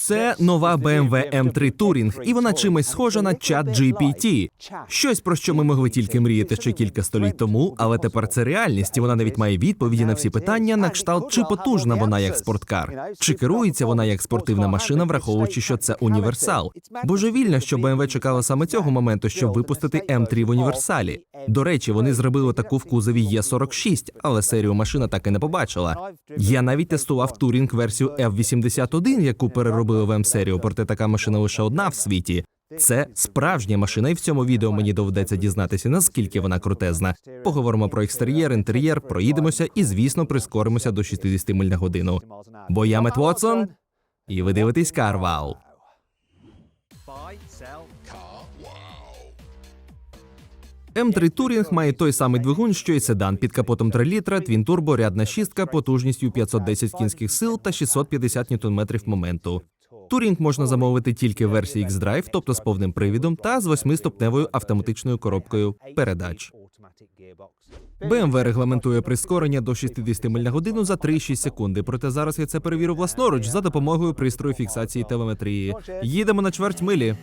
Це нова BMW M3 Touring, і вона чимось схожа на чат GPT. Щось про що ми могли тільки мріяти ще кілька століть тому, але тепер це реальність, і вона навіть має відповіді на всі питання на кшталт, чи потужна вона як спорткар, чи керується вона як спортивна машина, враховуючи, що це універсал. Божевільно, що BMW чекала саме цього моменту, щоб випустити M3 в універсалі. До речі, вони зробили таку в кузові Є46, але серію машина так і не побачила. Я навіть тестував турінг версію F81, яку переробили в М-серію, проте така машина лише одна в світі. Це справжня машина, і в цьому відео мені доведеться дізнатися, наскільки вона крутезна. Поговоримо про екстер'єр, інтер'єр, проїдемося і, звісно, прискоримося до 60 миль на годину. Бо я Мет Вотсон, і ви дивитесь Карвал. М3 Touring має той самий двигун, що й седан під капотом 3 літра, твін-турбо, рядна шістка, потужністю 510 кінських сил та 650 ньютон-метрів моменту. Турінг можна замовити тільки в версії X-Drive, тобто з повним привідом, та з восьмиступневою автоматичною коробкою передач. BMW регламентує прискорення до 60 миль на годину за 3,6 секунди. Проте зараз я це перевірю власноруч за допомогою пристрою фіксації телеметрії. Їдемо на чверть милі.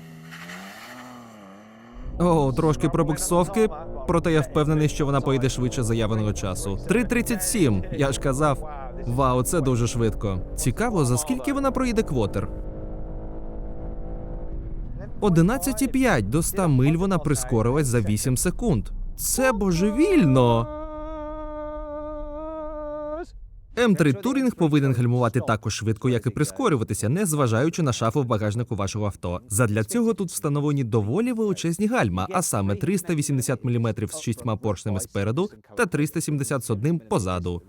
О, трошки пробуксовки, проте я впевнений, що вона поїде швидше заявленого часу. 3.37, я ж казав. Вау, це дуже швидко. Цікаво, за скільки вона проїде квотер. 11,5 до 100 миль вона прискорилась за 8 секунд. Це божевільно. М3 Турінг повинен гальмувати також швидко, як і прискорюватися, не зважаючи на шафу в багажнику вашого авто. Задля цього тут встановлені доволі величезні гальма, а саме 380 мм з шістьма поршнями спереду та 370 з одним позаду.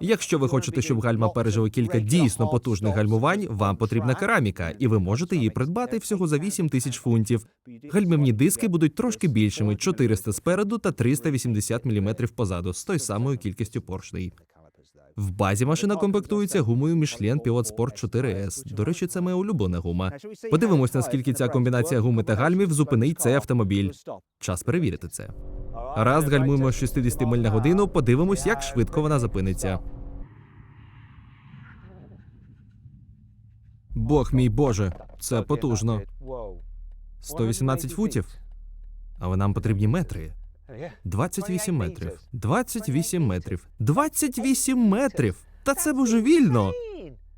Якщо ви хочете, щоб гальма пережили кілька дійсно потужних гальмувань, вам потрібна кераміка, і ви можете її придбати всього за 8 тисяч фунтів. Гальмівні диски будуть трошки більшими 400 спереду та 380 мм позаду з тою самою кількістю поршней. В базі машина комплектується гумою Michelin Pilot Sport 4S. До речі, це моя улюблена гума. Подивимось, наскільки ця комбінація гуми та гальмів зупинить цей автомобіль. Час перевірити це. Раз гальмуємо з 60 миль на годину, подивимось, як швидко вона зупиниться. Бог мій Боже, це потужно. 118 футів. Але нам потрібні метри. 28 метрів. 28 метрів. 28 метрів. Та це божевільно.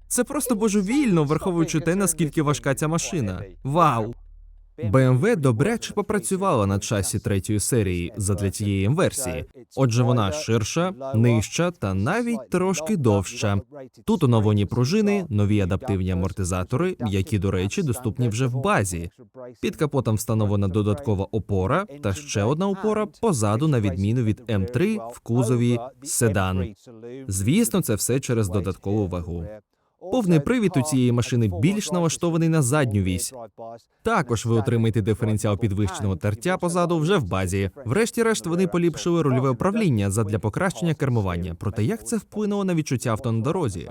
Це просто божевільно, враховуючи те, наскільки важка ця машина. Вау! BMW добряче попрацювала на часі третьої серії задля цієї версії. Отже, вона ширша, нижча та навіть трошки довша. Тут оновлені пружини, нові адаптивні амортизатори, які, до речі, доступні вже в базі. Під капотом встановлена додаткова опора та ще одна опора позаду, на відміну від М3 в кузові седан. Звісно, це все через додаткову вагу. Повний привід у цієї машини більш налаштований на задню вісь. Також ви отримаєте диференціал підвищеного тертя позаду вже в базі. Врешті-решт вони поліпшили рульове управління задля покращення кермування. Проте як це вплинуло на відчуття авто на дорозі?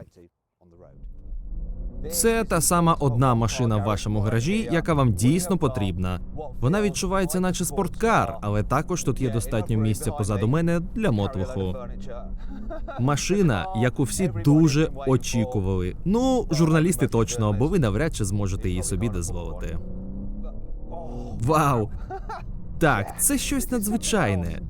Це та сама одна машина в вашому гаражі, яка вам дійсно потрібна. Вона відчувається, наче спорткар, але також тут є достатньо місця позаду мене для мотлуху. Машина, яку всі дуже очікували. Ну, журналісти точно, бо ви навряд чи зможете її собі дозволити. Вау! Так, це щось надзвичайне.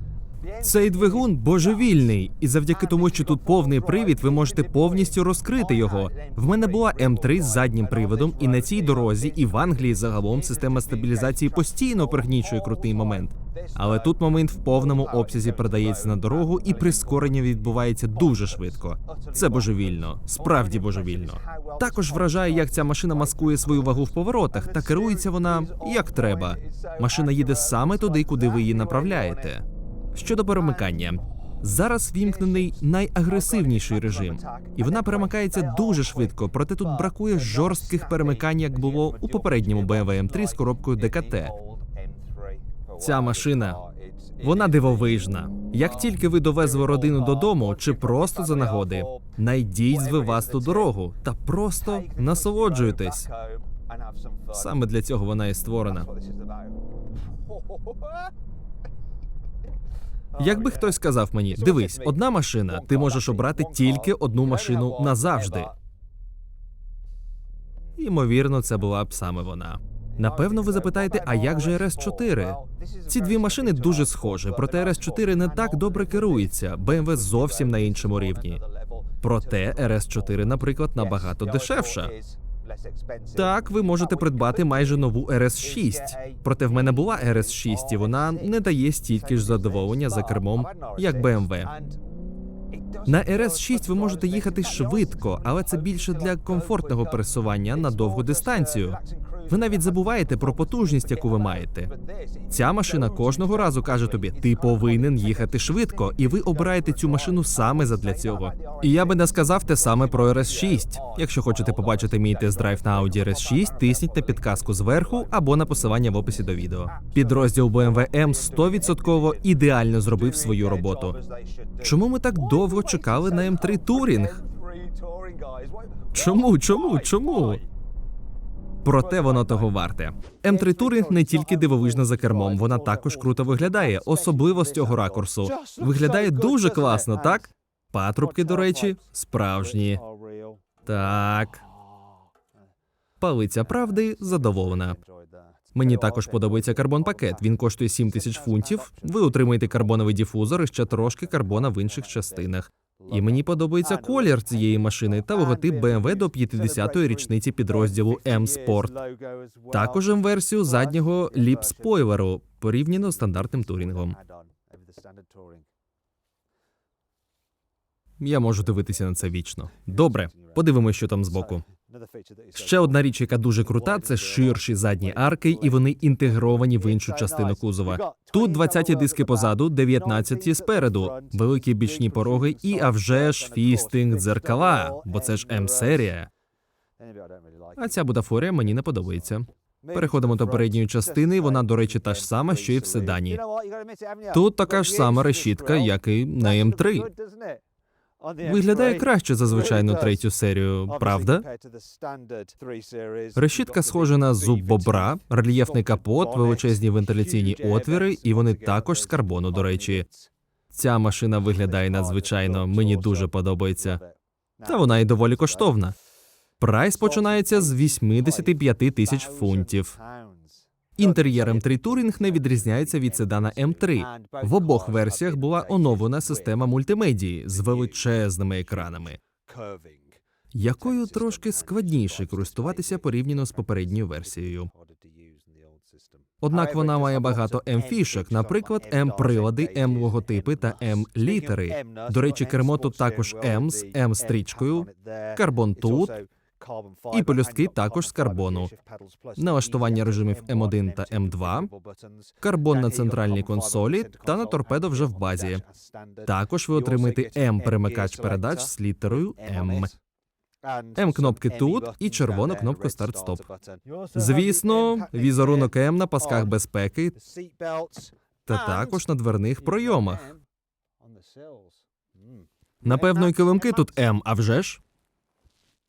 Цей двигун божевільний, і завдяки тому, що тут повний привід, ви можете повністю розкрити його. В мене була М3 з заднім приводом, і на цій дорозі, і в Англії загалом система стабілізації постійно пригнічує крутий момент. Але тут момент в повному обсязі передається на дорогу, і прискорення відбувається дуже швидко. Це божевільно, справді божевільно. Також вражає, як ця машина маскує свою вагу в поворотах, та керується вона як треба. Машина їде саме туди, куди ви її направляєте. Щодо перемикання, зараз вімкнений найагресивніший режим, і вона перемикається дуже швидко, проте тут бракує жорстких перемикань, як було у попередньому BMW M3 з коробкою ДКТ. Ця машина вона дивовижна. Як тільки ви довезли родину додому чи просто за нагоди, найдіть звивасту дорогу та просто насолоджуйтесь. Саме для цього вона і створена. Якби хтось сказав мені, дивись, одна машина, ти можеш обрати тільки одну машину назавжди. Ймовірно, це була б саме вона. Напевно, ви запитаєте, а як же RS4? Ці дві машини дуже схожі, проте RS4 не так добре керується. BMW зовсім на іншому рівні. Проте RS4, наприклад, набагато дешевша. Так, ви можете придбати майже нову RS6. Проте в мене була RS6, і вона не дає стільки ж задоволення за кермом, як BMW. На RS6 ви можете їхати швидко, але це більше для комфортного пересування на довгу дистанцію. Ви навіть забуваєте про потужність, яку ви маєте. Ця машина кожного разу каже тобі: ти повинен їхати швидко, і ви обираєте цю машину саме задля цього. І я би не сказав те саме про RS6. Якщо хочете побачити мій тест-драйв на Audi RS6, тисніть на підказку зверху або на посилання в описі до відео. Підрозділ BMW M 100% ідеально зробив свою роботу. Чому ми так довго чекали на М3 Touring? Чому, чому, чому? Проте воно того варте. М3 Touring не тільки дивовижна за кермом, вона також круто виглядає, особливо з цього ракурсу. Виглядає дуже класно, так? Патрубки, до речі, справжні. Так. Палиця правди задоволена. Мені також подобається карбон пакет. Він коштує 7 тисяч фунтів. Ви отримаєте карбоновий дифузор і ще трошки карбона в інших частинах. І мені подобається колір цієї машини та логотип BMW до 50-ї річниці підрозділу M Sport. Також М-версію заднього ліп-спойлеру порівняно з стандартним турінгом. Я можу дивитися на це вічно. Добре, подивимось, що там збоку. Ще одна річ, яка дуже крута, це ширші задні арки, і вони інтегровані в іншу частину кузова. Тут 20 диски позаду, 19 спереду, великі бічні пороги і а вже ж фістинг дзеркала, бо це ж М-серія. А ця будафорія мені не подобається. Переходимо до передньої частини. Вона, до речі, та ж сама, що і в седані. Тут така ж сама решітка, як і на М3. Виглядає краще за звичайну третю серію, правда? Решітка схожа на зуб бобра, рельєфний капот, величезні вентиляційні отвіри, і вони також з карбону, до речі. Ця машина виглядає надзвичайно, мені дуже подобається. Та вона і доволі коштовна. Прайс починається з 85 тисяч фунтів. Інтер'єр М3 Touring не відрізняється від седана М3. В обох версіях була оновлена система мультимедії з величезними екранами, якою трошки складніше користуватися порівняно з попередньою версією. Однак вона має багато М-фішок, наприклад, М-прилади, М-логотипи та М-літери. До речі, кермо тут також М з М-стрічкою, карбон тут, і пелюстки також з карбону. Налаштування режимів М1 та М2, карбон на центральній консолі та на торпедо вже в базі. Також ви отримаєте М-перемикач передач з літерою М. М-кнопки тут і червону кнопку старт-стоп. Звісно, візерунок М на пасках безпеки та також на дверних пройомах. Напевно, і килимки тут М, а вже ж?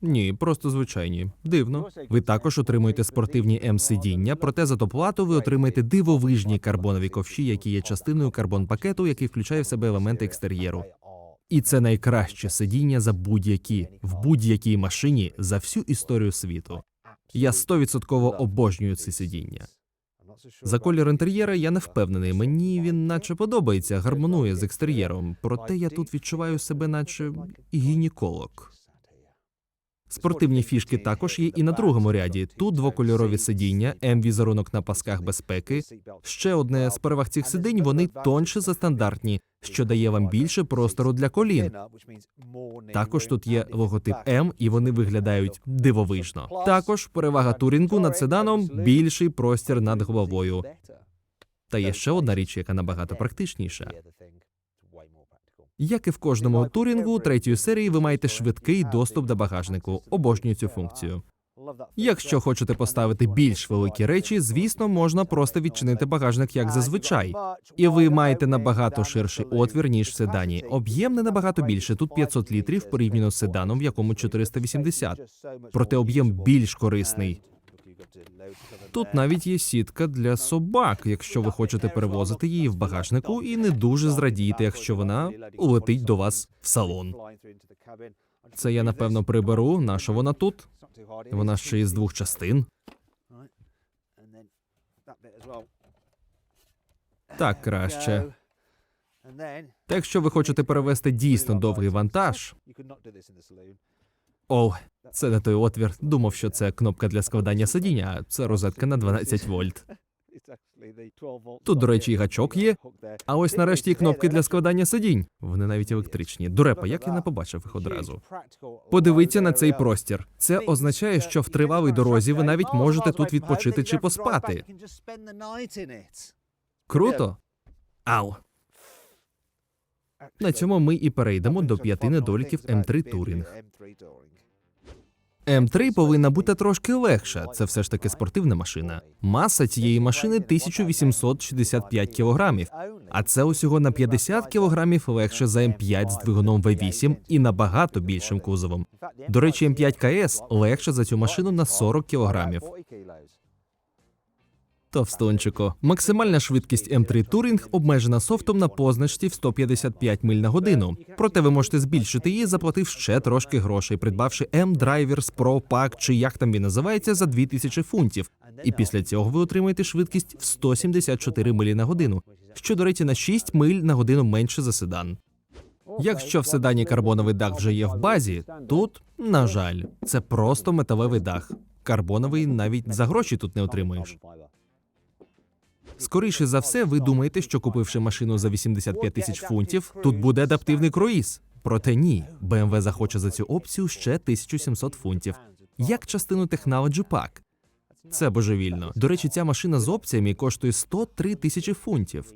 Ні, просто звичайні. Дивно. Ви також отримуєте спортивні М-сидіння, проте за доплату ви отримаєте дивовижні карбонові ковші, які є частиною карбон-пакету, який включає в себе елементи екстер'єру. І це найкраще сидіння за будь-які в будь-якій машині за всю історію світу. Я стовідсотково обожнюю ці сидіння. За колір інтер'єра я не впевнений. Мені він наче подобається, гармонує з екстер'єром. Проте я тут відчуваю себе, наче гінеколог. Спортивні фішки також є і на другому ряді. Тут двокольорові сидіння, М-візерунок на пасках безпеки. Ще одне з переваг цих сидінь вони тонше за стандартні, що дає вам більше простору для колін. Також тут є логотип М, і вони виглядають дивовижно. Також перевага турінгу над седаном більший простір над головою. Та є ще одна річ, яка набагато практичніша. Як і в кожному турінгу третьої серії, ви маєте швидкий доступ до багажнику. Обожнюю цю функцію. Якщо хочете поставити більш великі речі, звісно, можна просто відчинити багажник як зазвичай, і ви маєте набагато ширший отвір ніж в седані. Об'єм не набагато більше. Тут 500 літрів порівняно з седаном, в якому 480. Проте об'єм більш корисний. Тут навіть є сітка для собак, якщо ви хочете перевозити її в багажнику, і не дуже зрадієте, якщо вона улетить до вас в салон. Це я напевно приберу. Нащо вона тут? Вона ще із двох частин. Так краще. Та якщо ви хочете перевести дійсно довгий вантаж. О, це не той отвір. Думав, що це кнопка для складання сидіння, а це розетка на 12 вольт. Тут, до речі, і гачок є. А ось нарешті і кнопки для складання сидінь. Вони навіть електричні. Дурепа, як я не побачив їх одразу. Подивіться на цей простір. Це означає, що в тривалій дорозі ви навіть можете тут відпочити чи поспати. Круто. Ау. На цьому ми і перейдемо до п'яти недоліків М3 Турінг. М3 повинна бути трошки легша. Це все ж таки спортивна машина. Маса цієї машини 1865 кілограмів, а це усього на 50 кілограмів легше за М5 з двигуном V8 і набагато більшим кузовом. До речі, М5 КС легше за цю машину на 40 кілограмів. Товстончико. Максимальна швидкість М3 Touring обмежена софтом на позначці в 155 миль на годину. Проте ви можете збільшити її, заплатив ще трошки грошей, придбавши M-Drivers Pro Pack, чи як там він називається, за 2000 фунтів. І після цього ви отримаєте швидкість в 174 милі на годину, що, до речі, на 6 миль на годину менше за седан. Якщо в седані карбоновий дах вже є в базі, тут, на жаль, це просто металевий дах. Карбоновий навіть за гроші тут не отримуєш. Скоріше за все, ви думаєте, що купивши машину за 85 тисяч фунтів, тут буде адаптивний круїз. Проте ні, BMW захоче за цю опцію ще 1700 фунтів, як частину Technology Pack. Це божевільно. До речі, ця машина з опціями коштує 103 тисячі фунтів.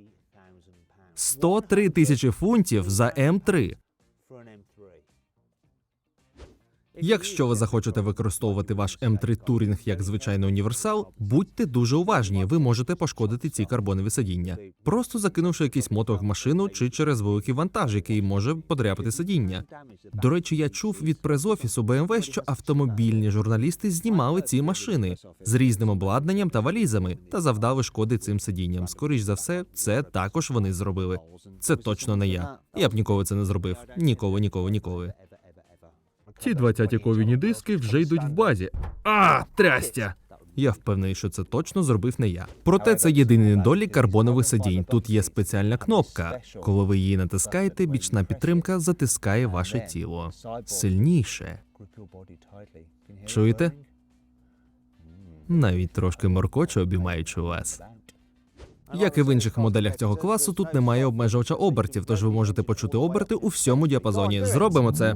103 тисячі фунтів за М3. Якщо ви захочете використовувати ваш М3 Touring як звичайний універсал, будьте дуже уважні. Ви можете пошкодити ці карбонові сидіння, просто закинувши якийсь мотор в машину чи через великий вантаж, який може подряпати сидіння. До речі, я чув від прес-офісу BMW, що автомобільні журналісти знімали ці машини з різним обладнанням та валізами та завдали шкоди цим сидінням. Скоріш за все, це також вони зробили. Це точно не я. Я б ніколи це не зробив. Ніколи, ніколи, ніколи. Ці 20 ковіні диски вже йдуть в базі. А, трястя! Я впевнений, що це точно зробив не я. Проте це єдиний недолік карбонових сидінь. Тут є спеціальна кнопка. Коли ви її натискаєте, бічна підтримка затискає ваше тіло сильніше. Чуєте? Навіть трошки моркоче обіймаючи вас. Як і в інших моделях цього класу, тут немає обмежувача обертів, тож ви можете почути оберти у всьому діапазоні. Зробимо це.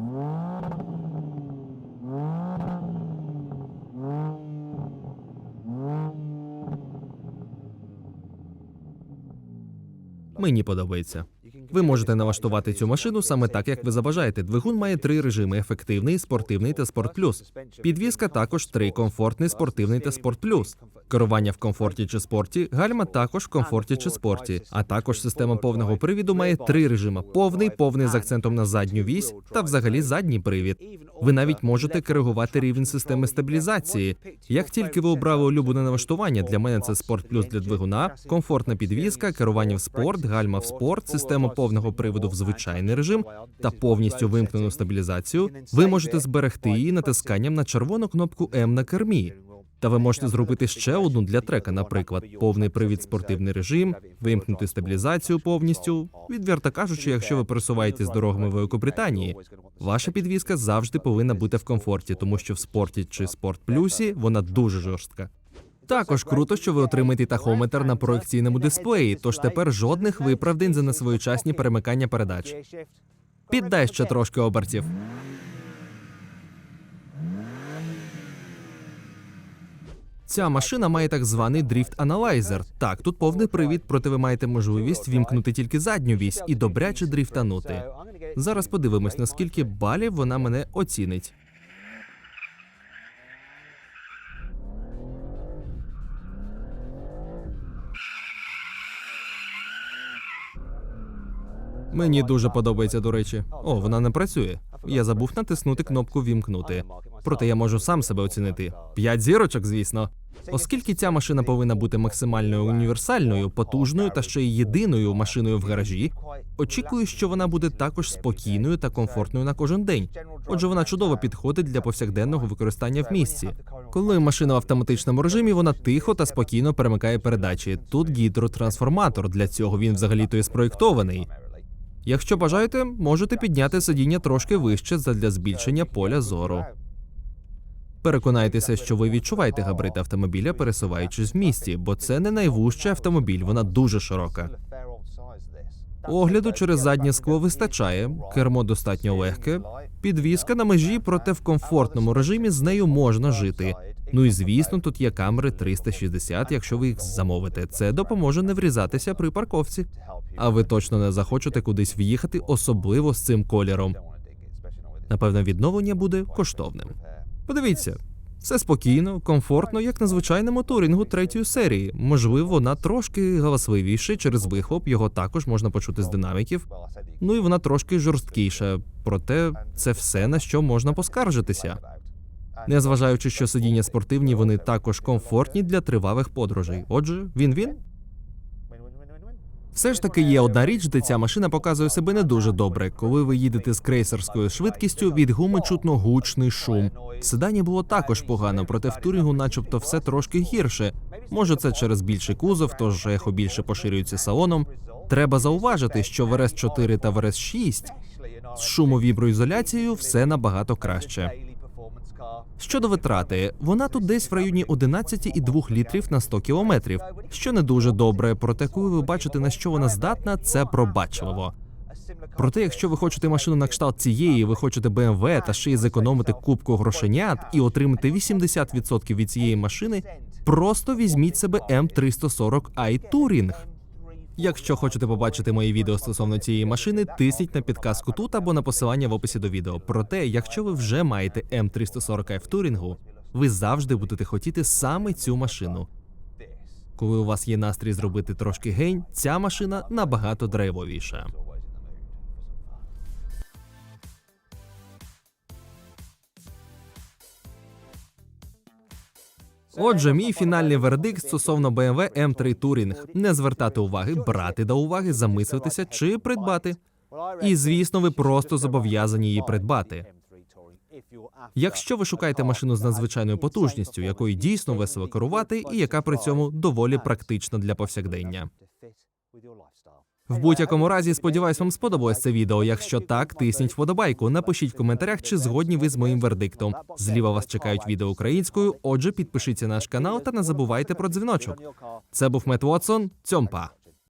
Мені подобається. Ви можете налаштувати цю машину саме так, як ви забажаєте. Двигун має три режими: ефективний, спортивний та спорт плюс. Підвізка також три: комфортний, спортивний та спорт плюс. Керування в комфорті чи спорті, гальма також в комфорті чи спорті. А також система повного привіду має три режими: повний, повний з акцентом на задню вісь та взагалі задній привід. Ви навіть можете коригувати рівень системи стабілізації. Як тільки ви обрали улюблене налаштування, для мене це спорт плюс для двигуна, комфортна підвізка, керування в спорт, гальма в спорт, система повного приводу в звичайний режим та повністю вимкнену стабілізацію, ви можете зберегти її натисканням на червону кнопку М на кермі. Та ви можете зробити ще одну для трека, наприклад, повний привід спортивний режим, вимкнути стабілізацію повністю. Відверто кажучи, якщо ви пересуваєтесь дорогами Великобританії, ваша підвізка завжди повинна бути в комфорті, тому що в спорті чи спорт плюсі вона дуже жорстка. Також круто, що ви отримаєте тахометр на проекційному дисплеї, тож тепер жодних виправдань за несвоєчасні перемикання передач. Піддай ще трошки обертів. Ця машина має так званий дріфт аналайзер. Так, тут повний привід, проте ви маєте можливість вімкнути тільки задню вісь і добряче дріфтанути. Зараз подивимось, наскільки балів вона мене оцінить. Мені дуже подобається, до речі. О, вона не працює. Я забув натиснути кнопку вімкнути. Проте я можу сам себе оцінити. П'ять зірочок, звісно. Оскільки ця машина повинна бути максимально універсальною, потужною та ще й єдиною машиною в гаражі, очікую, що вона буде також спокійною та комфортною на кожен день. Отже, вона чудово підходить для повсякденного використання в місті. Коли машина в автоматичному режимі, вона тихо та спокійно перемикає передачі. Тут гідротрансформатор. Для цього він взагалі-то і спроєктований. Якщо бажаєте, можете підняти сидіння трошки вище задля збільшення поля зору. Переконайтеся, що ви відчуваєте габарит автомобіля, пересуваючись в місті, бо це не найвужчий автомобіль, вона дуже широка. Огляду через заднє скло вистачає, кермо достатньо легке, підвізка на межі, проте в комфортному режимі з нею можна жити. Ну і звісно, тут є камери 360, якщо ви їх замовите. Це допоможе не врізатися при парковці. А ви точно не захочете кудись в'їхати, особливо з цим кольором. Напевно, відновлення буде коштовним. Подивіться, все спокійно, комфортно, як на звичайному турінгу третьої серії. Можливо, вона трошки галасливіше через вихлоп, його також можна почути з динаміків. Ну і вона трошки жорсткіша, проте це все на що можна поскаржитися. Незважаючи, що сидіння спортивні, вони також комфортні для тривалих подорожей. Отже, він він. Все ж таки є одна річ, де ця машина показує себе не дуже добре. Коли ви їдете з крейсерською швидкістю, від гуми чутно гучний шум. В седані було також погано, проте в турінгу, начебто, все трошки гірше. Може, це через більший кузов, тож ехо більше поширюється салоном. Треба зауважити, що в rs 4 та в rs 6 з шумовіброізоляцією все набагато краще. Щодо витрати, вона тут десь в районі 11,2 літрів на 100 кілометрів, що не дуже добре. Проте, коли ви бачите на що вона здатна, це пробачливо. Проте, якщо ви хочете машину на кшталт цієї, ви хочете BMW та ще й зекономити кубку грошенят і отримати 80% від цієї машини, просто візьміть себе M340i Touring. Якщо хочете побачити мої відео стосовно цієї машини, тисніть на підказку тут або на посилання в описі до відео. Проте, якщо ви вже маєте М340i в турінгу, ви завжди будете хотіти саме цю машину. Коли у вас є настрій зробити трошки гень, ця машина набагато драйвовіша. Отже, мій фінальний вердикт стосовно BMW M3 Touring – не звертати уваги, брати до уваги, замислитися чи придбати. І звісно, ви просто зобов'язані її придбати. Якщо ви шукаєте машину з надзвичайною потужністю, якою дійсно весело керувати, і яка при цьому доволі практична для повсякдення. В будь-якому разі, сподіваюсь, вам сподобалось це відео. Якщо так, тисніть вподобайку. Напишіть в коментарях, чи згодні ви з моїм вердиктом. Зліва вас чекають відео українською. Отже, підпишіться на наш канал та не забувайте про дзвіночок. Це був Мет Вотсон. Цьомпа.